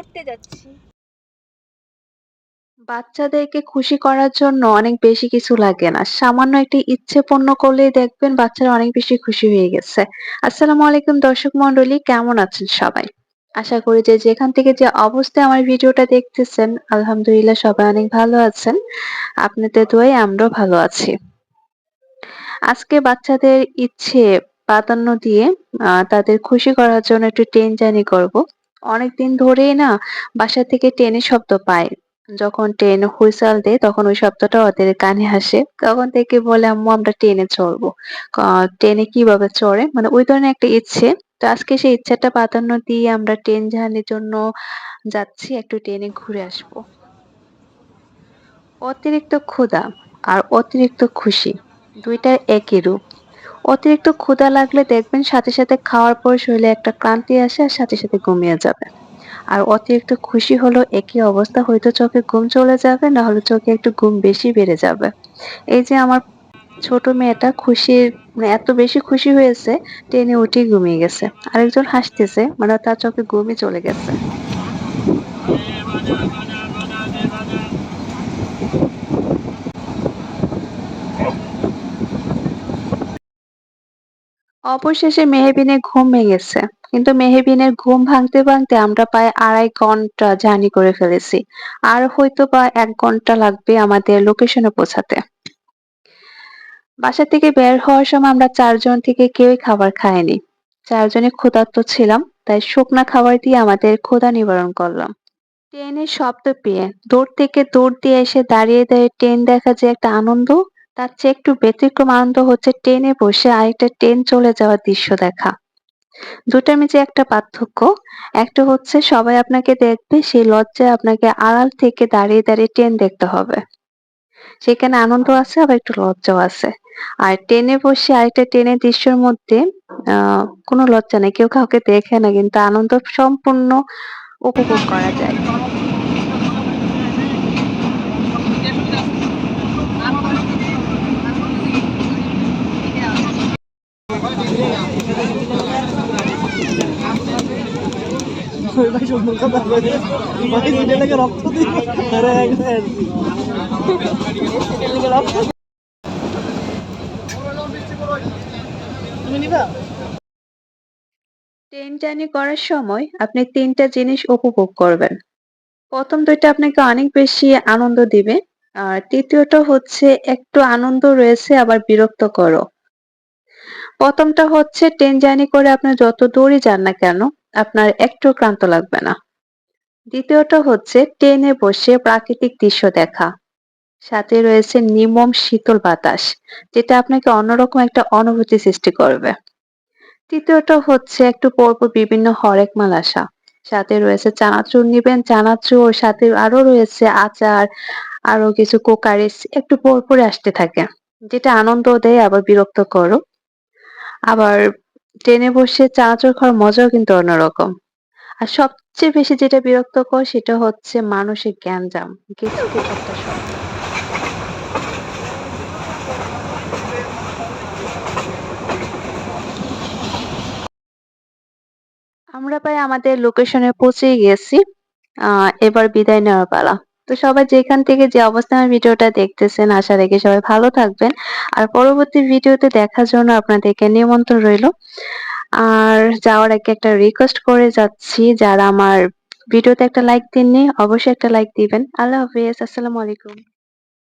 পড়তে যাচ্ছি বাচ্চাদেরকে খুশি করার জন্য অনেক বেশি কিছু লাগে না। সামান্য একটি ইচ্ছে পূর্ণ করলেই দেখবেন বাচ্চারা অনেক বেশি খুশি হয়ে গেছে। আসসালামু আলাইকুম দর্শক মন্ডলী কেমন আছেন সবাই? আশা করি যে যেখান থেকে যে অবস্থায় আমার ভিডিওটা দেখতেছেন, আলহামদুলিল্লাহ সবাই অনেক ভালো আছেন। আপনাদের দোয়ায় আমরাও ভালো আছি। আজকে বাচ্চাদের ইচ্ছে প্রাধান্য দিয়ে তাদের খুশি করার জন্য একটু ট্রেন জার্নি করব। অনেকদিন ধরেই না বাসা থেকে ট্রেনের শব্দ পাই। যখন ট্রেন হুইসাল দেয়, তখন ওই শব্দটা ওদের কানে আসে। তখন থেকে বলে, আম্মু, আমরা ট্রেনে চড়বো। ট্রেনে কীভাবে চড়ে? মানে ওই ধরনের একটা ইচ্ছে। তো আজকে সেই ইচ্ছাটা প্রাধান্য দিয়ে আমরা ট্রেন জার্নির জন্য যাচ্ছি, একটু ট্রেনে ঘুরে আসব। অতিরিক্ত ক্ষুধা আর অতিরিক্ত খুশি ২ টার একই রূপ। অতিরিক্ত ক্ষুধা লাগলে দেখবেন সাথে, সাথে খাওয়ার পর শরীরে একটা ক্লান্তি আসে আর সাথে, সাথে ঘুমিয়ে যাবে। আর অতিরিক্ত খুশি হলো একই অবস্থা হয়তো চোখে ঘুম চলে যাবে না হলে চোখে একটু ঘুম বেশি বেড়ে যাবে। এই যে আমার ছোট মেয়েটা খুশির মানে এত বেশি খুশি হয়েছে ট্রেনে উঠেই ঘুমিয়ে গেছে। আরেকজন হাসতেছে মানে তার চোখে ঘুমই চলে গেছে। অবশেষে মেহবিনের ঘুম ভেঙেছে। কিন্তু মেহবিনের ঘুম ভাঙতে, ভাঙতে আমরা প্রায় আড়াই ঘণ্টা জার্নি করে ফেলেছি। আর হয়তোবা ১ ঘণ্টা লাগবে আমাদের লোকেশনে পৌঁছাতে। বাসা থেকে বের হওয়ার সময় আমরা চারজন থেকে কেউই খাবার খায়নি ৪ জনই ক্ষুধার্ত ছিলাম। তাই শুকনা খাবার দিয়ে আমাদের ক্ষুধা নিবারণ করলাম। ট্রেনের শব্দ পেয়ে দূর থেকে দৌড় দিয়ে এসে দাঁড়িয়ে, দাঁড়িয়ে ট্রেন দেখা যে একটা আনন্দ তার চেয়ে একটু ব্যতিক্রম আনন্দ হচ্ছে ট্রেনে বসে আরেকটা ট্রেন চলে যাওয়ার দৃশ্য দেখা। দুটার মাঝে একটা পার্থক্য। একটা হচ্ছে সবাই আপনাকে দেখবে সেই লজ্জায় আপনাকে আড়াল থেকে দাঁড়িয়ে, দাঁড়িয়ে ট্রেন দেখতে হবে। সেখানে আনন্দ আছে আবার একটু লজ্জাও আছে। আর ট্রেনে বসে আরেকটা ট্রেনের দৃশ্যের মধ্যে কোনো লজ্জা নাই। কেউ কাউকে দেখে না কিন্তু আনন্দ সম্পূর্ণ উপভোগ করা যায়। ট্রেন জার্নি করার সময় আপনি ৩ টা জিনিস উপভোগ করবেন। প্রথম দুইটা আপনাকে অনেক বেশি আনন্দ দিবে। আর তৃতীয়টা হচ্ছে একটু আনন্দ রয়েছে, আবার বিরক্তকরও। ১ম টা হচ্ছে ট্রেন জার্নি করে আপনার যত দূরই যান না কেন আপনার একটুও ক্লান্ত লাগবে না। দ্বিতীয়টা হচ্ছে ট্রেনে বসে প্রাকৃতিক দৃশ্য দেখা। সাথে রয়েছে নিমম শীতল বাতাস যেটা আপনাকে অন্যরকম একটা অনুভূতি সৃষ্টি করবে। তৃতীয়টা হচ্ছে একটু পরপর বিভিন্ন হরেক মাল আসা। সাথে রয়েছে চানাচুর নিবেন, চানাচুর সাথে আরও রয়েছে আচার, আরও কিছু কোকারিস একটু পরপরই আসতে থাকে। যেটা আনন্দ দেয় আবার বিরক্তকরও। আবার ট্রেনে বসে চানাচুর খাওয়ার মজাও কিন্তু অন্যরকম। আর সবচেয়ে বেশি যেটা বিরক্তকর সেটা হচ্ছে মানুষের গ্যাঞ্জাম, গিজগিজ একটা শব্দ। আমরা প্রায় আমাদের লোকেশনে পৌঁছেই গেছি। এবার বিদায় নেওয়ার পালা। তো সবাই যেখান থেকে যে অবস্থায় ভিডিওটা দেখতেছেন, আশা রেখে সবাই ভালো থাকবেন। আর পরবর্তী ভিডিওতে দেখার জন্য আপনাদেরকে নিমন্ত্রণ রইল আর যাওয়ার আগে একটা রিকোয়েস্ট করে যাচ্ছি, যারা আমার ভিডিওতে একটা লাইক দেননি, অবশ্যই একটা লাইক দিবেন। আল্লাহ হাফিজ, আসসালামু আলাইকুম।